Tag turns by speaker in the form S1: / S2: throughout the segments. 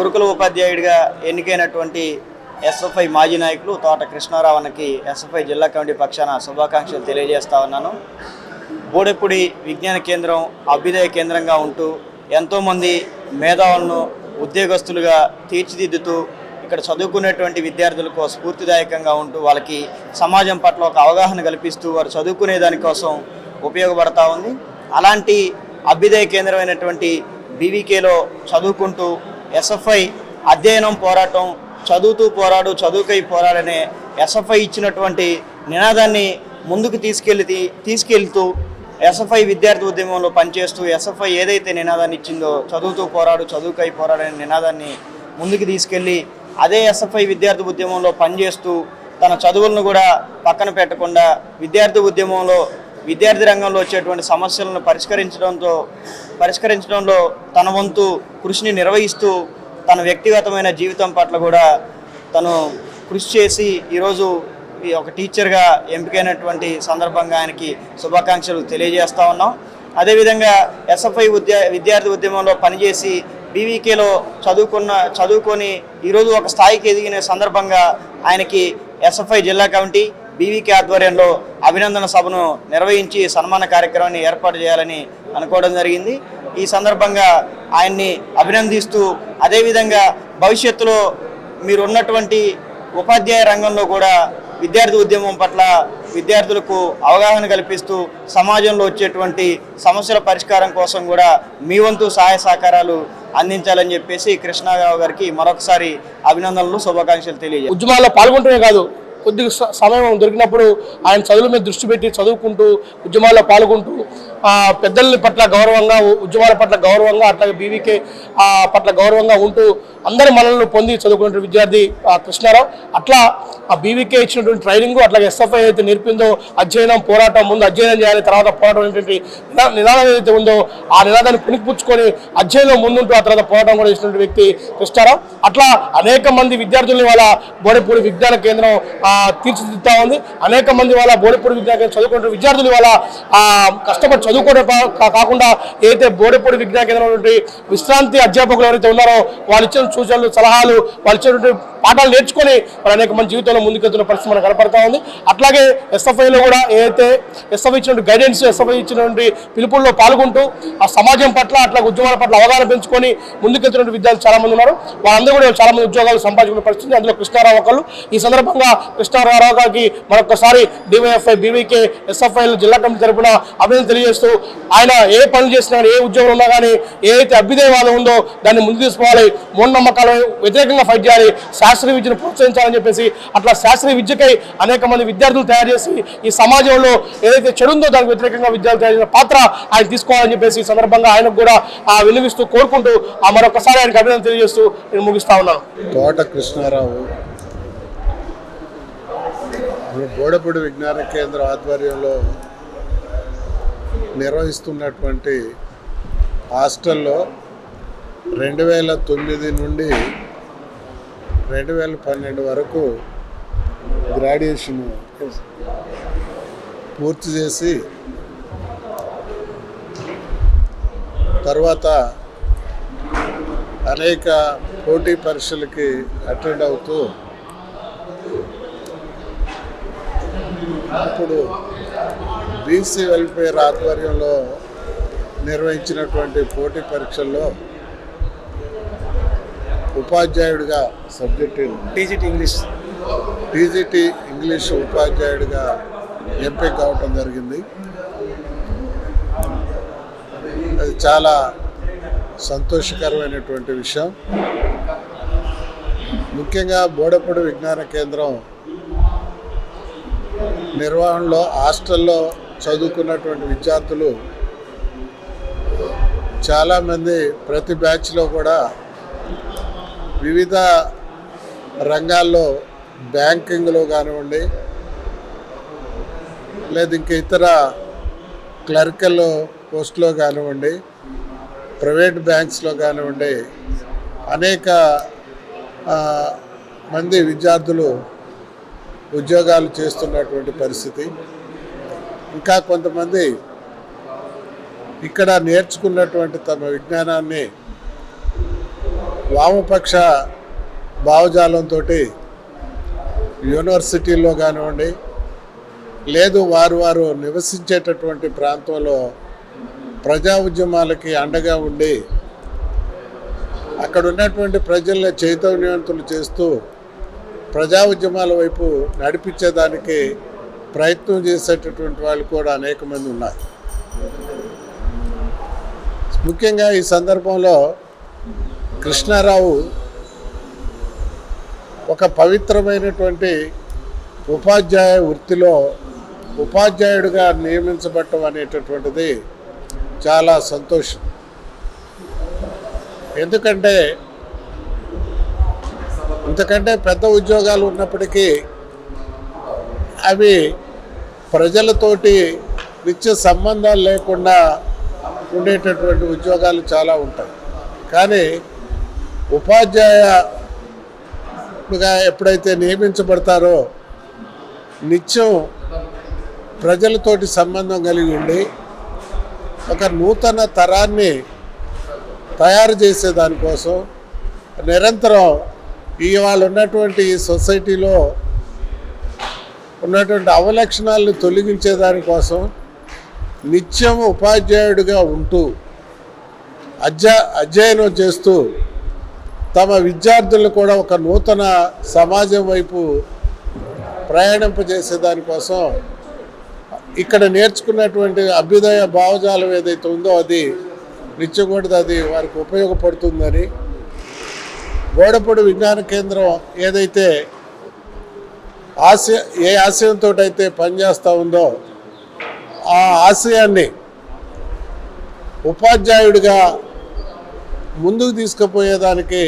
S1: గురుకుల ఉపాధ్యాయుడిగా ఎన్నికైనటువంటి ఎస్ఎఫ్ఐ మాజీ నాయకులు తోట కృష్ణారావణకి ఎస్ఎఫ్ఐ జిల్లా కమిటీ పక్షాన శుభాకాంక్షలు తెలియజేస్తా ఉన్నాను. బోడెప్పుడి విజ్ఞాన కేంద్రం అభ్యుదయ కేంద్రంగా ఉంటూ ఎంతోమంది మేధావులను ఉద్యోగస్తులుగా తీర్చిదిద్దుతూ ఇక్కడ చదువుకునేటువంటి విద్యార్థులకు స్ఫూర్తిదాయకంగా ఉంటూ వాళ్ళకి సమాజం పట్ల ఒక అవగాహన కల్పిస్తూ వారు చదువుకునే దానికోసం ఉపయోగపడతా ఉంది. అలాంటి అభ్యుదయ కేంద్రమైనటువంటి బీవీకేలో చదువుకుంటూ ఎస్ఎఫ్ఐ అధ్యయనం పోరాటం చదువుతూ పోరాడు చదువుకై పోరాడనే ఎస్ఎఫ్ఐ ఇచ్చినటువంటి నినాదాన్ని ముందుకు తీసుకెళ్ళి తీసుకెళ్తూ ఎస్ఎఫ్ఐ విద్యార్థి ఉద్యమంలో పనిచేస్తూ ఎస్ఎఫ్ఐ ఏదైతే నినాదాన్ని ఇచ్చిందో చదువుతూ పోరాడు చదువుకై పోరాడనే నినాదాన్ని ముందుకు తీసుకెళ్ళి అదే ఎస్ఎఫ్ఐ విద్యార్థి ఉద్యమంలో పనిచేస్తూ తన చదువులను కూడా పక్కన పెట్టకుండా విద్యార్థి ఉద్యమంలో విద్యార్థి రంగంలో వచ్చేటువంటి సమస్యలను పరిష్కరించడంతో పరిష్కరించడంలో తన వంతు కృషిని నిర్వహిస్తూ తన వ్యక్తిగతమైన జీవితం పట్ల కూడా తను కృషి చేసి ఈరోజు ఈ ఒక టీచర్గా ఎంపికైనటువంటి సందర్భంగా ఆయనకి శుభాకాంక్షలు తెలియజేస్తూ ఉన్నాం. అదేవిధంగా ఎస్ఎఫ్ఐ ఉద్య విద్యార్థి ఉద్యమంలో పనిచేసి బీవీకేలో చదువుకున్న చదువుకొని ఈరోజు ఒక స్థాయికి ఎదిగిన సందర్భంగా ఆయనకి ఎస్ఎఫ్ఐ జిల్లా కమిటీ బీవీకే ఆధ్వర్యంలో అభినందన సభను నిర్వహించి సన్మాన కార్యక్రమాన్ని ఏర్పాటు చేయాలని అనుకోవడం జరిగింది. ఈ సందర్భంగా ఆయన్ని అభినందిస్తూ అదేవిధంగా భవిష్యత్తులో మీరు ఉన్నటువంటి ఉపాధ్యాయ రంగంలో కూడా విద్యార్థి ఉద్యమం పట్ల విద్యార్థులకు అవగాహన కల్పిస్తూ సమాజంలో వచ్చేటువంటి సమస్యల పరిష్కారం కోసం కూడా మీ వంతు సహాయ సహకారాలు అందించాలని చెప్పేసి కృష్ణారావు గారికి మరొకసారి అభినందనలు శుభాకాంక్షలు తెలియజేయాలి
S2: ఉద్యమాల్లో పాల్గొంటమే కాదు కొద్దిగా సమయం దొరికినప్పుడు ఆయన చదువుల మీద దృష్టి పెట్టి చదువుకుంటూ ఉద్యమాల్లో పాల్గొంటూ పెద్దల పట్ల గౌరవంగా ఉద్యమాల పట్ల గౌరవంగా అట్లాగే బీవీకే పట్ల గౌరవంగా ఉంటూ అందరి మనల్ని పొంది చదువుకున్నటువంటి విద్యార్థి కృష్ణారావు. అట్లా ఆ బీవీకే ఇచ్చినటువంటి ట్రైనింగ్ అట్లాగే ఎస్ఎఫ్ఐ అయితే నేర్పిందో అధ్యయనం పోరాటం ముందు అధ్యయనం చేయాలి తర్వాత పోరాటం అనేటువంటి నినాదం ఏదైతే ఉందో ఆ నినాదాన్ని పుణికిపుచ్చుకొని అధ్యయనం ముందుంటూ ఆ తర్వాత పోరాటం కూడా చేసినటువంటి వ్యక్తి కృష్ణారావు. అట్లా అనేక మంది విద్యార్థుల్ని వాళ్ళ బోడిపూడి విజ్ఞాన కేంద్రం తీర్చిదిద్దుతా ఉంది. అనేక మంది వాళ్ళ బోడిపూడి విజ్ఞాన కేంద్రం చదువుకుంటున్న విద్యార్థులు వాళ్ళ కష్టపడి చదువుకోవడం కా- కాకుండా ఏదైతే బోడెపూడి విజ్ఞాన కేంద్రం విశ్రాంతి అధ్యాపకులు ఎవరైతే ఉన్నారో వాళ్ళు ఇచ్చిన సూచనలు సలహాలు వాళ్ళు ఇచ్చినటువంటి పాఠాలు నేర్చుకొని మరి అనేక మంది జీవితంలో ముందుకెళ్తున్న పరిస్థితి మనకు కనపడతా ఉంది. అట్లాగే ఎస్ఎఫ్ఐలో కూడా ఏదైతే ఎస్ఎఫ్ఐ ఇచ్చినటువంటి గైడెన్స్ ఎస్ఎఫ్ఐ ఇచ్చినటువంటి పిలుపుల్లో పాల్గొంటూ ఆ సమాజం పట్ల అట్లా ఉద్యోగాల పట్ల అవగాహన పెంచుకొని ముందుకెళ్తున్న విద్యార్థులు చాలా మంది ఉన్నారు. వాళ్ళందరూ కూడా చాలా మంది ఉద్యోగాలు సంపాదించుకునే పరిస్థితి అందులో కృష్ణారావు ఒకళ్ళు. ఈ సందర్భంగా కృష్ణారావు గారికి మరొకసారి డివైఎఫ్ఐ బీవీకే ఎస్ఎఫ్ఐలు జిల్లా కమిటీ తరపున అభినందన తెలియజేస్తూ ఆయన ఏ పనులు చేసినా ఏ ఉద్యోగం ఉన్నా కానీ ఏదైతే అభ్యుదయవాదం ఉందో దాన్ని ముందు తీసుకోవాలి మూఢనమ్మకాలు వ్యతిరేకంగా ఫైట్ చేయాలి. శాస్త్రీయ విద్యను ప్రోత్సహించాలని చెప్పేసి అట్లా శాస్త్రీయ విద్యకై అనేక మంది విద్యార్థులు తయారు చేసి ఈ సమాజంలో ఏదైతే చెడుందో దానికి వ్యతిరేకంగా విద్యార్థులు తయారు చేసిన పాత్ర ఆయన తీసుకోవాలని చెప్పేసి ఈ సందర్భంగా ఆయనకు కూడా ఆ కోరుకుంటూ ఆ మరొకసారి ఆయనకు అభినందన తెలియజేస్తూ నేను ముగిస్తా ఉన్నాను.
S3: తోట కృష్ణారావు బోడపూడి విజ్ఞాన కేంద్రం ఆధ్వర్యంలో నిర్వహిస్తున్నటువంటి హాస్టల్లో రెండు వేల తొమ్మిది నుండి రెండు వేల పన్నెండు వరకు గ్రాడ్యుయేషన్ పూర్తి చేసి తర్వాత అనేక పోటీ పరీక్షలకి అటెండ్ అవుతూ ఇప్పుడు బీసీ వెల్ఫేర్ ఆధ్వర్యంలో నిర్వహించినటువంటి పోటీ పరీక్షల్లో ఉపాధ్యాయుడిగా subject
S1: TGT English
S3: TGT English ఉపాధ్యాయుడిగా ఎంపిక కావటం జరిగింది. అది చాలా సంతోషకరమైనటువంటి విషయం. ముఖ్యంగా బోడపూడి విజ్ఞాన కేంద్రం నిర్వహణలో హాస్టల్లో చదువుకున్నటువంటి విద్యార్థులు చాలామంది ప్రతి బ్యాచ్లో కూడా వివిధ రంగాల్లో బ్యాంకింగ్లో కానివ్వండి లేదా ఇంక ఇతర క్లర్కల్ పోస్ట్లో కానివ్వండి ప్రైవేట్ బ్యాంక్స్లో కానివ్వండి అనేక మంది విద్యార్థులు ఉద్యోగాలు చేస్తున్నటువంటి పరిస్థితి. ఇంకా కొంతమంది ఇక్కడ నేర్చుకున్నటువంటి తమ విజ్ఞానాన్ని వామపక్ష భావజాలంతో యూనివర్సిటీల్లో కానివ్వండి లేదు వారు వారు నివసించేటటువంటి ప్రాంతంలో ప్రజా ఉద్యమాలకి అండగా ఉండి అక్కడ ఉన్నటువంటి ప్రజల్ని చైతన్యవంతులు చేస్తూ ప్రజా ఉద్యమాల వైపు నడిపించేదానికి ప్రయత్నం చేసేటటువంటి వాళ్ళు కూడా అనేక మంది ఉన్నారు. ముఖ్యంగా ఈ సందర్భంలో కృష్ణారావు ఒక పవిత్రమైనటువంటి ఉపాధ్యాయ వృత్తిలో ఉపాధ్యాయుడిగా నియమించబడటం అనేటటువంటిది చాలా సంతోషం. ఎందుకంటే ఇంతకంటే పెద్ద ఉద్యోగాలు ఉన్నప్పటికీ అవి ప్రజలతోటి నిత్య సంబంధాలు లేకుండా ఉండేటటువంటి ఉద్యోగాలు చాలా ఉంటాయి. కానీ ఉపాధ్యాయుగా ఎప్పుడైతే నియమించబడతారో నిత్యం ప్రజలతోటి సంబంధం కలిగి ఉండి ఒక నూతన తరాన్ని తయారు చేసే దానికోసం నిరంతరం ఇవాళ ఉన్నటువంటి ఈ సొసైటీలో ఉన్నటువంటి అవలక్షణాలను తొలగించే దానికోసం నిత్యం ఉపాధ్యాయుడిగా ఉంటూ అధ్యా అధ్యయనం చేస్తూ తమ విద్యార్థులను కూడా ఒక నూతన సమాజం వైపు ప్రయాణింపజేసే దానికోసం ఇక్కడ నేర్చుకున్నటువంటి అభ్యుదయ భావజాలం ఏదైతే ఉందో అది నిత్యం కూడా అది వారికి ఉపయోగపడుతుందని బోడపొడి విజ్ఞాన కేంద్రం ఏదైతే ఆశయ ఏ ఆశయంతో అయితే పనిచేస్తూ ఉందో ఆ ఆశయాన్ని ఉపాధ్యాయుడిగా ముందుకు తీసుకుపోయేదానికి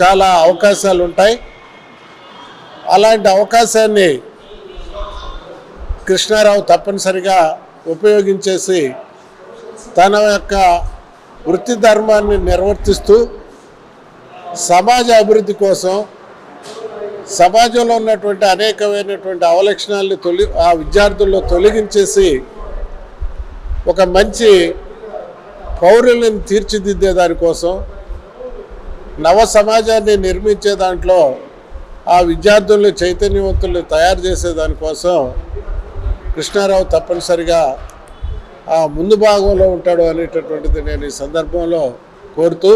S3: చాలా అవకాశాలు ఉంటాయి. అలాంటి అవకాశాన్ని కృష్ణారావు తప్పనిసరిగా ఉపయోగించేసి తన యొక్క వృత్తి ధర్మాన్ని నిర్వర్తిస్తూ సమాజ అభివృద్ధి కోసం సమాజంలో ఉన్నటువంటి అనేకమైనటువంటి అవలక్షణాలని తొలి ఆ విద్యార్థుల్లో తొలగించేసి ఒక మంచి పౌరులను తీర్చిదిద్దే దానికోసం నవ సమాజాన్ని నిర్మించే దాంట్లో ఆ విద్యార్థులను చైతన్యవంతుల్ని తయారు చేసే దానికోసం కృష్ణారావు తప్పనిసరిగా ఆ ముందు భాగంలో ఉంటాడు అనేటటువంటిది నేను ఈ సందర్భంలో కోరుతూ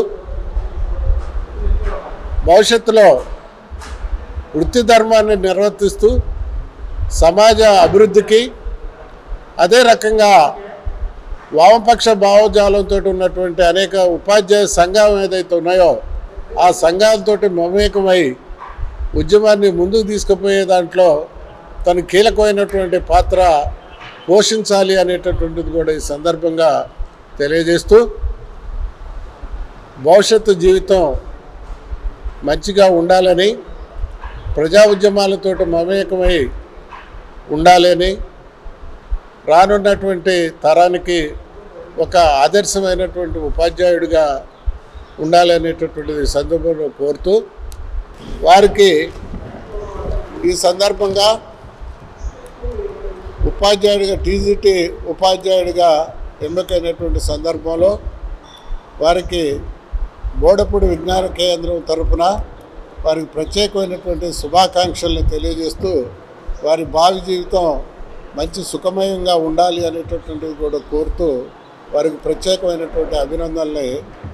S3: భవిష్యత్తులో వృత్తి ధర్మాన్ని నిర్వర్తిస్తూ సమాజ అభివృద్ధికి అదే రకంగా వామపక్ష భావజాలంతో ఉన్నటువంటి అనేక ఉపాధ్యాయ సంఘం ఏదైతే ఉన్నాయో ఆ సంఘాలతో మమేకమై ఉద్యమాన్ని ముందుకు తీసుకుపోయే దాంట్లో తను కీలకమైనటువంటి పాత్ర పోషించాలి అనేటటువంటిది కూడా ఈ సందర్భంగా తెలియజేస్తూ భవిష్యత్తు జీవితం మంచిగా ఉండాలని ప్రజా ఉద్యమాలతో మమేకమై ఉండాలని రానున్నటువంటి తరానికి ఒక ఆదర్శమైనటువంటి ఉపాధ్యాయుడిగా ఉండాలనేటటువంటిది సందర్భంలో కోరుతూ వారికి ఈ సందర్భంగా ఉపాధ్యాయుడిగా టీజీటీ ఉపాధ్యాయుడిగా ఎన్నికైనటువంటి సందర్భంలో వారికి బోడపూడి విజ్ఞాన కేంద్రం తరపున వారికి ప్రత్యేకమైనటువంటి శుభాకాంక్షలను తెలియజేస్తూ వారి భావి జీవితం మంచి సుఖమయంగా ఉండాలి అనేటటువంటిది కూడా కోరుతూ వారికి ప్రత్యేకమైనటువంటి అభినందనల్ని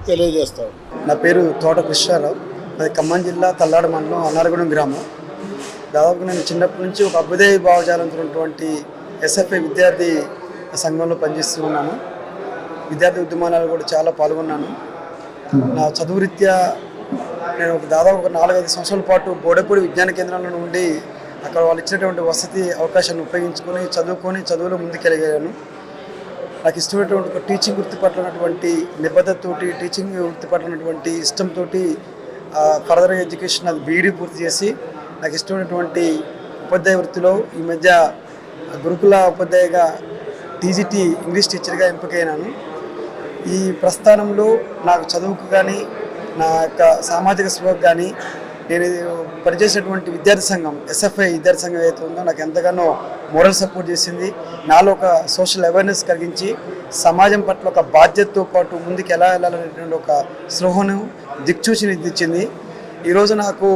S3: తెలియజేస్తాం
S4: నా పేరు తోట కృష్ణారావు. అది ఖమ్మం జిల్లా తల్లాడ మండలం అన్నారగూడెం గ్రామం. దాదాపు నేను చిన్నప్పటి నుంచి ఒక అభ్యుదయ భావజాలంతో ఎస్ఎఫ్ఐ విద్యార్థి సంఘంలో పనిచేస్తూ ఉన్నాను. విద్యార్థి ఉద్యమాలలో కూడా చాలా పాల్గొన్నాను. నా చదువు రీత్యా నేను ఒక దాదాపు ఒక నాలుగైదు సంవత్సరాల పాటు బోడపూడి విజ్ఞాన కేంద్రంలో ఉండి అక్కడ వాళ్ళు ఇచ్చినటువంటి వసతి అవకాశాన్ని ఉపయోగించుకొని చదువుకొని చదువులో ముందుకెళ్ళగాను నాకు ఇష్టమైనటువంటి ఒక టీచింగ్ వృత్తి పట్ల ఉన్నటువంటి నిబద్ధతతోటి టీచింగ్ వృత్తి పట్ల ఉన్నటువంటి ఇష్టంతో ఫర్దర్ ఎడ్యుకేషన్ అది బీఈడీ పూర్తి చేసి నాకు ఇష్టమైనటువంటి ఉపాధ్యాయ వృత్తిలో ఈ మధ్య గురుకుల ఉపాధ్యాయగా టీజీటీ ఇంగ్లీష్ టీచర్గా ఎంపికైనాను. ఈ ప్రస్థానంలో నాకు చదువుకు కానీ నా యొక్క సామాజిక స్పృహకు కానీ నేను పనిచేసినటువంటి విద్యార్థి సంఘం ఎస్ఎఫ్ఐ విద్యార్థి సంఘం ఏదైతే ఉందో నాకు ఎంతగానో మోరల్ సపోర్ట్ చేసింది. నాలో ఒక సోషల్ అవేర్నెస్ కలిగించి సమాజం పట్ల ఒక బాధ్యతతో పాటు ముందుకు ఎలా వెళ్ళాలనేటువంటి ఒక స్పృహను దిక్చూచిని ఇచ్చింది. ఈరోజు నాకు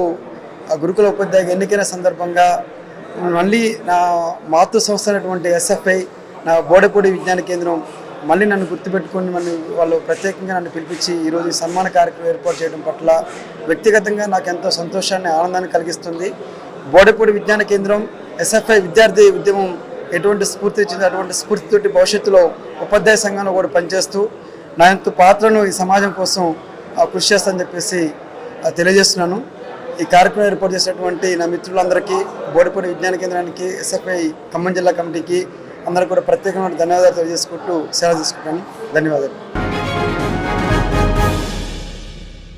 S4: ఆ గురుకుల ఉపాధ్యాయుగా ఎన్నికైన సందర్భంగా మళ్ళీ నా మాతృ సంస్థ అయినటువంటి ఎస్ఎఫ్ఐ నా బోడపూడి విజ్ఞాన కేంద్రం మళ్ళీ నన్ను గుర్తుపెట్టుకొని మళ్ళీ వాళ్ళు ప్రత్యేకంగా నన్ను పిలిపించి ఈరోజు ఈ సన్మాన కార్యక్రమం ఏర్పాటు చేయడం పట్ల వ్యక్తిగతంగా నాకు ఎంతో సంతోషాన్ని ఆనందాన్ని కలిగిస్తుంది. బోడపూడి విజ్ఞాన కేంద్రం ఎస్ఎఫ్ఐ విద్యార్థి ఉద్యమం ఎటువంటి స్ఫూర్తి ఇచ్చిందో అటువంటి స్ఫూర్తితోటి భవిష్యత్తులో ఉపాధ్యాయ సంఘంలో కూడా పనిచేస్తూ నా యొక్క పాత్రను ఈ సమాజం కోసం కృషి చేస్తానని చెప్పేసి తెలియజేస్తున్నాను. ఈ కార్యక్రమం ఏర్పాటు చేసినటువంటి నా మిత్రులందరికీ బోడిపూడి విజ్ఞాన కేంద్రానికి ఎస్ఎఫ్ఐ ఖమ్మం జిల్లా కమిటీకి అందరికీ కూడా ప్రత్యేకమైన ధన్యవాదాలు తెలియజేసుకుంటూ సేవ తీసుకుంటాను. ధన్యవాదాలు.